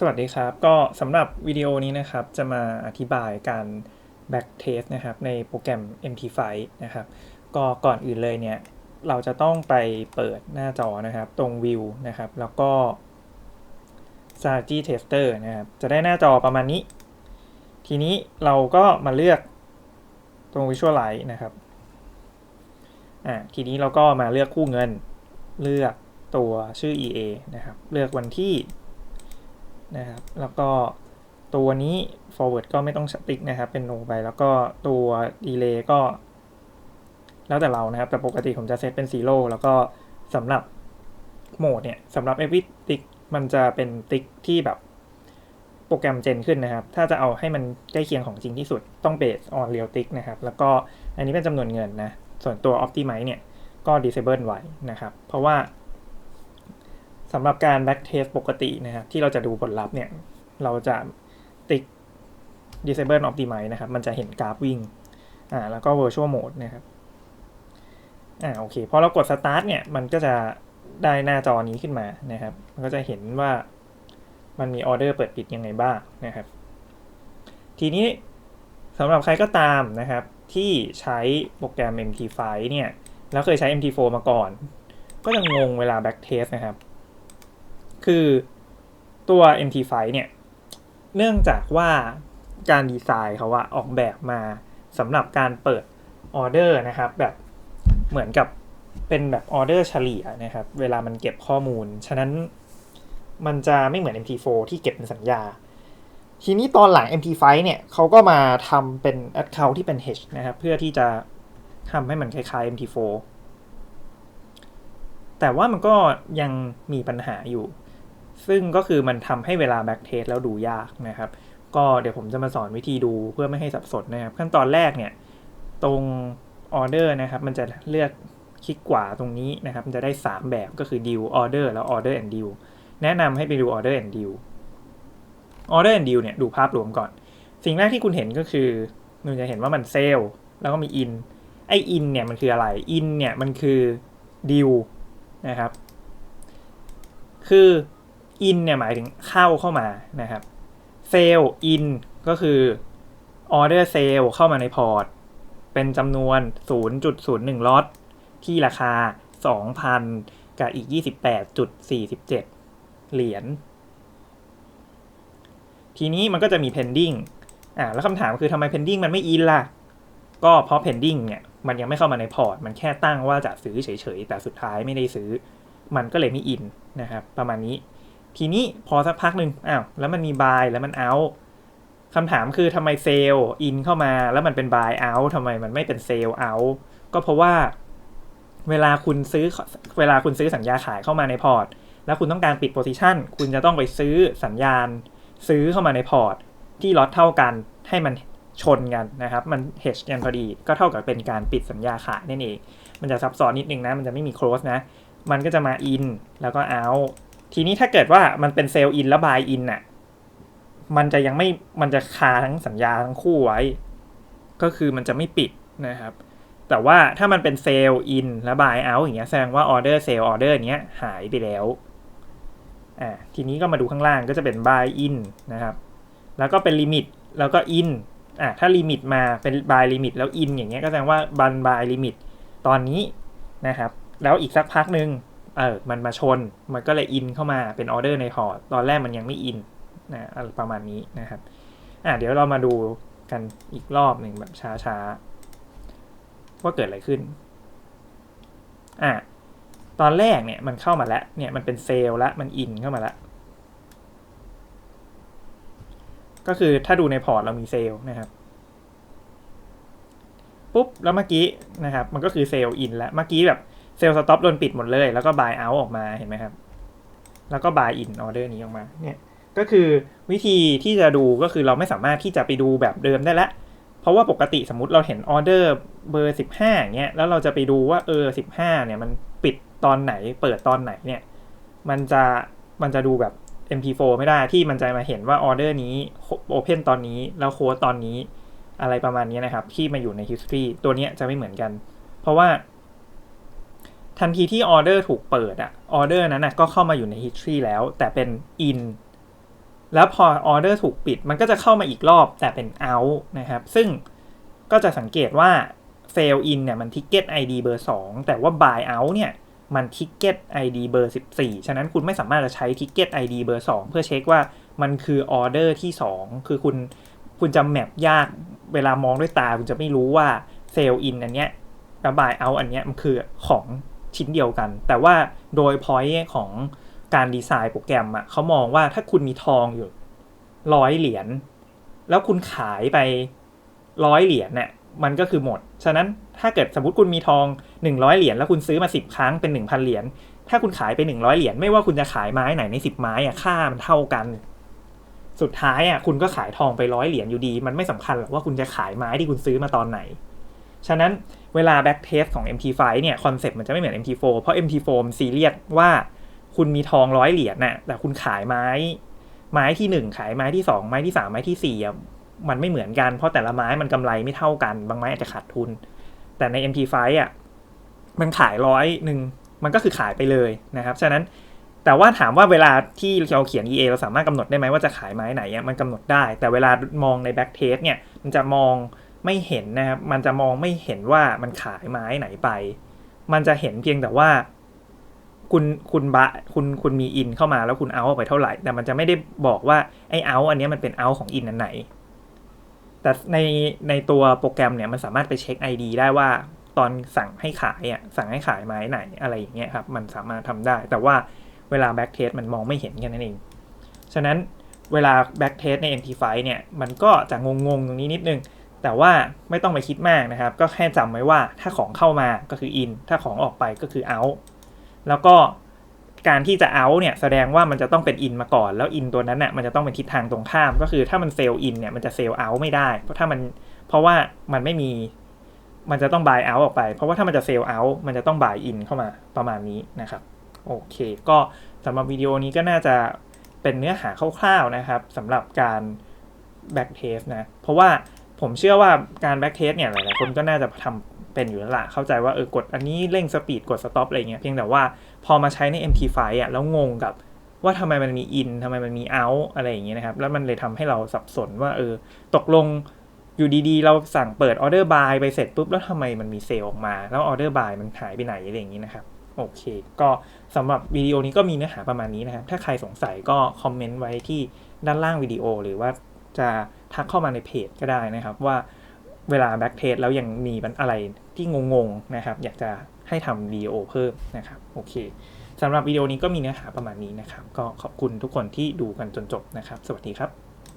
สวัสดีครับ ก็สำหรับวิดีโอนี้นะครับ จะมาอธิบายการ back test นะครับ ในโปรแกรม MT5 นะครับ ก็ก่อนอื่นเลยเนี่ย เราจะต้องไปเปิดหน้าจอนะครับ ตรง view นะครับ แล้วก็ strategy tester นะครับ จะได้หน้าจอประมาณนี้ ทีนี้เราก็มาเลือกตรง visualize นะครับ อ่า ทีนี้เราก็มาเลือกคู่เงิน เลือกตัวชื่อ EA นะครับ เลือกวันที่ นะครับ แล้วก็ตัวนี้ forward ก็ไม่ต้องสติ๊กนะครับ เป็น no ไป แล้วก็ตัว delay ก็ แล้วแต่เรานะครับ แต่ปกติผมจะเซตเป็น zero แล้วก็สำหรับโหมดเนี่ยสำหรับ every tick มันจะเป็นติ๊กที่แบบโปรแกรมเจนขึ้นนะครับ ถ้าจะเอาให้มันใกล้เคียงของจริงที่สุดต้อง base on real tick นะครับ แล้วก็อันนี้เป็นจำนวนเงินนะ ส่วนตัว optimize เนี่ยก็ disable ไว้นะครับ เพราะว่า สำหรับการ back test ปกตินะครับที่เราจะดูผลลัพธ์เนี่ยเราจะติ๊ก disable optimize นะครับ มันจะเห็นกราฟวิ่งอ่าแล้วก็ virtual mode นะครับอ่าโอเคพอเรากด start เนี่ยมันก็จะได้หน้าจอนี้ขึ้นมานะครับ มันก็จะเห็นว่ามันมีออเดอร์เปิดปิดยังไงบ้างนะครับ ทีนี้สำหรับใครก็ตามนะครับ ที่ใช้โปรแกรม MT5 เนี่ยแล้วเคยใช้ MT4 มาก่อน ก็จะงงเวลา back test นะครับ คือตัว MT5 เนี่ยเนื่องจากว่าการดีไซน์เขาอะออกแบบมาสำหรับการเปิดออเดอร์นะครับ แบบเหมือนกับเป็นแบบออเดอร์เฉลี่ยนะครับ เวลามันเก็บข้อมูล ฉะนั้นมันจะไม่เหมือน MT4 ที่เก็บเป็นสัญญา ทีนี้ตอนหลัง MT5 เนี่ยเขาก็มาทำเป็น Account ที่เป็น H นะครับ เพื่อที่จะทำให้มันคล้ายๆ MT4 แต่ว่ามันก็ยังมีปัญหาอยู่ ซึ่งก็คือมันทำให้เวลา back test แล้วดูยากนะครับ ก็เดี๋ยวผมจะมาสอนวิธีดูเพื่อไม่ให้สับสนนะครับ ขั้นตอนแรกเนี่ย ตรงออเดอร์นะครับ มันจะเลือกคลิกขวาตรงนี้นะครับ มันจะได้ 3 แบบก็คือ deal order แล้ว order and deal แนะนำให้ไปดู order and deal order and deal เนี่ยดูภาพรวมก่อน สิ่งแรกที่คุณเห็นก็คือคุณจะเห็นว่ามันเซลแล้วก็มี in ไอ in เนี่ยมันคืออะไร in เนี่ยมันคือ deal นะครับ คือ in เนี่ยหมายถึงเข้าเข้ามานะครับ sell in ก็คือ order sell เข้ามาในพอร์ต เป็นจำนวน 0.01 ล็อต ที่ราคา 2,000 กับอีก 28.47 เหรียญ ทีนี้มันก็จะมี pending อ่าแล้วคำถามคือทำไม pending มันไม่ in ล่ะ ก็เพราะ pending เนี่ย มันยังไม่เข้ามาในพอร์ต มันแค่ตั้งว่าจะซื้อเฉยๆ แต่สุดท้ายไม่ได้ซื้อ มันก็เลยไม่ in นะครับ ประมาณนี้ ทีนี้พอสักพักหนึ่งอ้าวแล้วมันมี buy แล้วมัน out คำถามคือทำไมเซลล์อินเข้ามาแล้วมันเป็น buy out ทำไมมันไม่เป็นเซลล์ out ก็เพราะว่าเวลาคุณซื้อเวลาคุณซื้อสัญญาขายเข้ามาในพอร์ต แล้วคุณต้องการปิดโพซิชันคุณจะต้องไปซื้อสัญญาณ ซื้อเข้ามาในพอร์ต ที่ล็อตเท่ากันให้มันชนกันนะครับ มัน hedge กันพอดี ก็เท่ากับเป็นการปิดสัญญาขายนั่นเอง มันจะซับซ้อนนิดนึงนะ มันจะไม่มี close นะ มันก็จะมา in แล้วก็ out ทีนี้ถ้าเกิดว่ามันเป็นเซลล์ in แล้ว buy in น่ะ มันจะยังไม่ มันจะคาทั้งสัญญาทั้งคู่ไว้ ก็คือมันจะไม่ปิดนะครับ แต่ว่าถ้ามันเป็นเซลล์ in และ buy out อย่างเงี้ยแสดงว่า order sell order เดอร์เนี้ยหายไปแล้ว อ่า ทีนี้ก็มาดูข้างล่างก็จะเป็น buy in นะครับ แล้วก็เป็น limit แล้วก็ in อ่าถ้า limit มาเป็น buy limit แล้ว in อย่างเงี้ยก็แสดงว่า ban buy limit ตอนนี้นะครับ แล้วอีกสักพักหนึ่ง เออมันมาชนมันก็เลย in เข้ามาเป็นออเดอร์ในพอร์ตตอนแรกมันยังไม่ in นนะประมาณนี้นะครับอะเดี๋ยวเรามาดูกันอีกรอบหนึ่งแบบช้าๆ ว่าเกิดอะไรขึ้นอะตอนแรกเนี่ยมันเข้ามาแล้วเนี่ยมันเป็นเซลล์แล้วมันอินเข้ามาแล้วก็คือถ้าดูในพอร์ตเรามีเซลล์นะครับปุ๊บแล้วเมื่อกี้นะครับมันก็คือเซลล์อินแล้วเมื่อกี้แบบ เซลล์สต็อปโดนปิดหมดเลย แล้วก็บายเอาออกมาเห็นไหมครับ แล้วก็บายอินออเดอร์นี้ออกมาเนี่ยก็คือวิธีที่จะดูก็คือเราไม่สามารถที่จะไปดูแบบเดิมได้ละ เพราะว่าปกติสมมติเราเห็นออเดอร์เบอร์สิบห้าเงี้ยแล้วเราจะไปดูว่าเออสิบห้าเนี่ยมันปิดตอนไหนเปิดตอนไหนเนี่ยมันจะมันจะดูแบบ MP4 ไม่ได้ที่มันจะมาเห็นว่าออเดอร์นี้โอเพนตอนนี้แล้วโค้ดตอนนี้อะไรประมาณนี้นะครับ ที่มาอยู่ใน history ตัวเนี้ยจะไม่เหมือนกัน เพราะว่า ทันทีที่ออเดอร์ถูกเปิดอะออเดอร์นั้นนะก็เข้ามาอยู่ใน history แล้ว แต่เป็น in แล้วพอออเดอร์ถูกปิด มันก็จะเข้ามาอีกรอบแต่เป็น out นะครับ ซึ่งก็จะสังเกตว่า fail in เนี่ยมัน ticket ID เบอร์ 2 แต่ว่า buy out เนี่ยมัน ticket ID เบอร์ 14 ฉะนั้นคุณไม่สามารถจะใช้ ticket ID เบอร์ 2 เพื่อเช็คว่ามันคือออเดอร์ที่ 2 คือคุณคุณจะแมปยากเวลามองด้วยตา คุณจะไม่รู้ว่า fail in อันเนี้ยกับ buy out อันเนี้ยมันคือของ ชิ้นเดียวกัน แต่ว่าโดย point ของการดีไซน์โปรแกรมอะเขามองว่าถ้าคุณมีทองอยู่ร้อยเหรียญแล้วคุณขายไปร้อยเหรียญเนี่ยมันก็คือหมด ฉะนั้นถ้าเกิดสมมติคุณมีทอง 100 เหรียญแล้วคุณซื้อมา 10 ครั้งเป็น 1,000 เหรียญถ้าคุณขายไป 100 เหรียญไม่ว่าคุณจะขายไม้ไหนใน 10 ไม้อะค่ามันเท่ากัน สุดท้ายอะคุณก็ขายทองไปร้อยเหรียญอยู่ดี มันไม่สำคัญหรอกว่าคุณจะขายไม้ที่คุณซื้อมาตอนไหน ฉะนั้นเวลา back test ของ MT5 เนี่ยคอนเซ็ปต์มันจะไม่เหมือน MT4 เพราะ MT4 มันซีเรียสว่าคุณมีทองร้อยเหรียญน่ะแต่คุณขายไม้ไม้ที่หนึ่งขายไม้ที่สองไม้ที่สามไม้ที่สี่มันไม่เหมือนกันเพราะแต่ละไม้มันกำไรไม่เท่ากัน บางไม้อาจจะขาดทุน แต่ใน MT5 อะมันขายร้อยหนึ่งมันก็คือขายไปเลยนะครับฉะนั้นแต่ว่าถามว่าเวลาที่เราเขียน EA เราสามารถกำหนดได้ไหมว่าจะขายไม้ไหนอะมันกำหนดได้ แต่เวลามองใน back test เนี่ยมันจะมอง ไม่เห็นนะครับ มันจะมองไม่เห็นว่ามันขายไม้ไหนไป มันจะเห็นเพียงแต่ว่า คุณคุณบะคุณคุณมีอินเข้ามาแล้วคุณเอาออกไปเท่าไหร่ แต่มันจะไม่ได้บอกว่าไอเอาอันนี้มันเป็นเอาของอินอันไหน แต่ในในตัวโปรแกรมเนี่ยมันสามารถไปเช็ค ID ได้ว่าตอนสั่งให้ขายอะสั่งให้ขายไม้ไหนอะไรอย่างเงี้ยครับ มันสามารถทำได้ แต่ว่าเวลา back test มันมองไม่เห็นแค่นั้นเอง ฉะนั้นเวลา back test ใน MT5 เนี่ย มันก็จะงงๆตรงนี้นิดนึง แต่ว่าไม่ต้องไปคิดมากนะครับ ก็แค่จำไว้ว่าถ้าของเข้ามาก็คือ in ถ้าของออกไปก็คือ out แล้วก็การที่จะ out เนี่ยแสดงว่ามันจะต้องเป็น in มาก่อน แล้ว in ตัวนั้นน่ะมันจะต้องเป็นทิศทางตรงข้าม ก็คือถ้ามัน fail in เนี่ยมันจะ fail out ไม่ได้ เพราะถ้ามันเพราะว่ามันไม่มีมันจะต้อง buy out ออกไป เพราะว่าถ้ามันจะ fail out มันจะต้อง buy in เข้ามาประมาณนี้นะครับโอเคก็สำหรับวิดีโอนี้ก็น่าจะเป็นเนื้อหาคร่าวๆนะครับสำหรับการ back test นะเพราะว่า ผมเชื่อว่าการ back test เนี่ยหลายๆคนก็น่าจะทำเป็นอยู่แล้วละเข้าใจว่าเออกดอันนี้เร่งสปีดกด stop อะไรเงี้ยเพียงแต่ว่าพอมาใช้ใน MT5 อะแล้วงงกับว่าทำไมมันมี in ทำไมมันมี out อะไรอย่างเงี้ยนะครับ แล้วมันเลยทำให้เราสับสนว่าเออตกลงอยู่ดีๆ เราสั่งเปิด order buy ไปเสร็จปุ๊บ แล้วทำไมมันมีเซลออกมา แล้ว order buy มันหายไปไหนอะไรอย่างงี้นะครับ โอเค ก็สำหรับวิดีโอนี้ก็มีเนื้อหาประมาณนี้นะครับ ถ้าใครสงสัยก็คอมเมนต์ไว้ที่ด้านล่างวิดีโอ หรือว่า จะทักเข้ามาในเพจก็ได้นะครับ ว่าเวลาแบ็กเทสแล้วยังมีอะไรที่งงๆนะครับ อยากจะให้ทำวิดีโอเพิ่มนะครับ โอเคสำหรับวิดีโอนี้ก็มีเนื้อหาประมาณนี้นะครับ ก็ขอบคุณทุกคนที่ดูกันจนจบนะครับ สวัสดีครับ